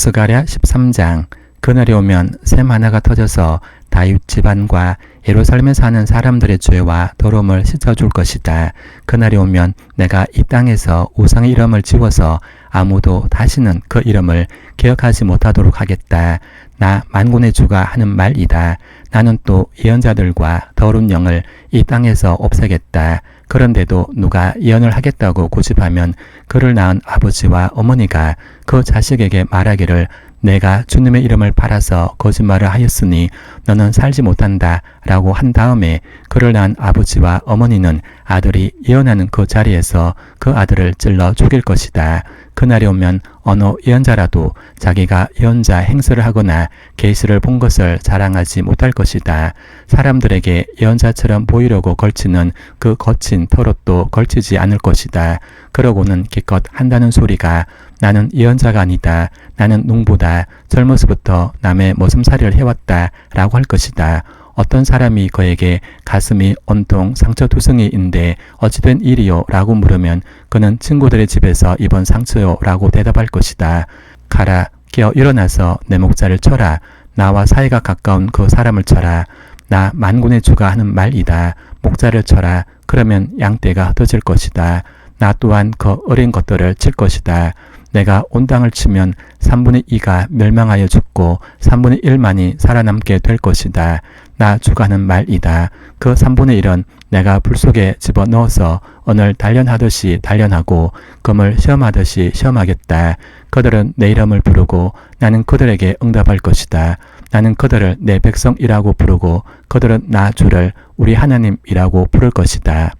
스가랴 13장 그날이 오면 샘 하나가 터져서 다윗 집안과 예루살렘에 사는 사람들의 죄와 더러움을 씻어줄 것이다. 그날이 오면 내가 이 땅에서 우상의 이름을 지워서 아무도 다시는 그 이름을 기억하지 못하도록 하겠다. 나 만군의 주가 하는 말이다. 나는 또 예언자들과 더러운 영을 이 땅에서 없애겠다. 그런데도 누가 예언을 하겠다고 고집하면 그를 낳은 아버지와 어머니가 그 자식에게 말하기를 내가 주님의 이름을 팔아서 거짓말을 하였으니 너는 살지 못한다 라고 한 다음에 그를 낳은 아버지와 어머니는 아들이 예언하는 그 자리에서 그 아들을 찔러 죽일 것이다. 그날이 오면 어느 예언자라도 자기가 예언자 행세를 하거나 계시를 본 것을 자랑하지 못할 것이다. 사람들에게 예언자처럼 보이려고 걸치는 그 거친 털옷도 걸치지 않을 것이다. 그러고는 기껏 한다는 소리가 나는 예언자가 아니다. 나는 농부다. 젊어서부터 남의 모슴살이를 해왔다. 라고 할 것이다. 어떤 사람이 그에게 가슴이 온통 상처투성이인데 어찌된 일이요? 라고 물으면 그는 친구들의 집에서 입은 상처요? 라고 대답할 것이다. 가라, 깨어 일어나서 내 목자를 쳐라. 나와 사이가 가까운 그 사람을 쳐라. 나 만군의 주가 하는 말이다. 목자를 쳐라. 그러면 양떼가 흩어질 것이다. 나 또한 그 어린 것들을 칠 것이다. 내가 온 땅을 치면 3분의 2가 멸망하여 죽고 3분의 1만이 살아남게 될 것이다. 나 주가는 말이다. 그 3분의 1은 내가 불 속에 집어 넣어서 오늘 단련하듯이 단련하고 금을 시험하듯이 시험하겠다. 그들은 내 이름을 부르고 나는 그들에게 응답할 것이다. 나는 그들을 내 백성이라고 부르고 그들은 나 주를 우리 하나님이라고 부를 것이다.